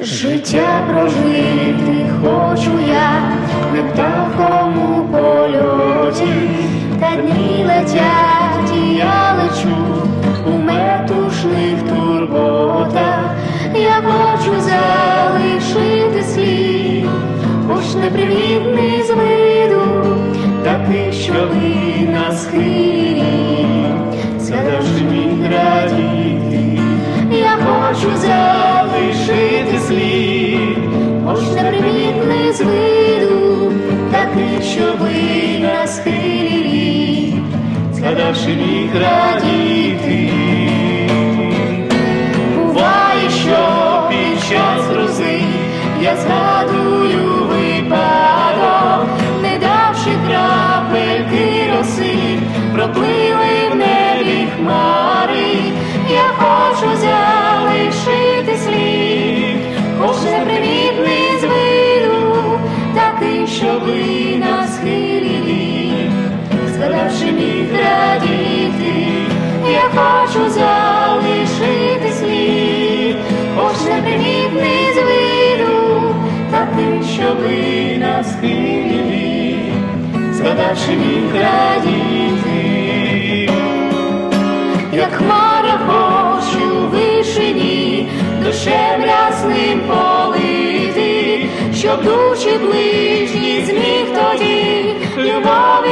Життя прожити хочу я не птахом у польоті, та дні летять, і я лечу у метушних турботах. Я хочу залишити слід, хоч непривітний з виду, такий, щоби на схилі, згадавши міг радіти. Я хочу залишити міг радіти. Буває, що під час грози я згадую випадок, не давши крапельки роси, проплили в небі хмари, я хочу залишити слід, хоч непримітний з виду, такий, щоби на схилі, радіти, я хочу залишити слід, хоч непримітний з виду, такий, щоби на схилі, згадавши міг радіти, як хмара хочу у вишині, душем рясним полити, щоб душі ближні зміг тоді любов'ю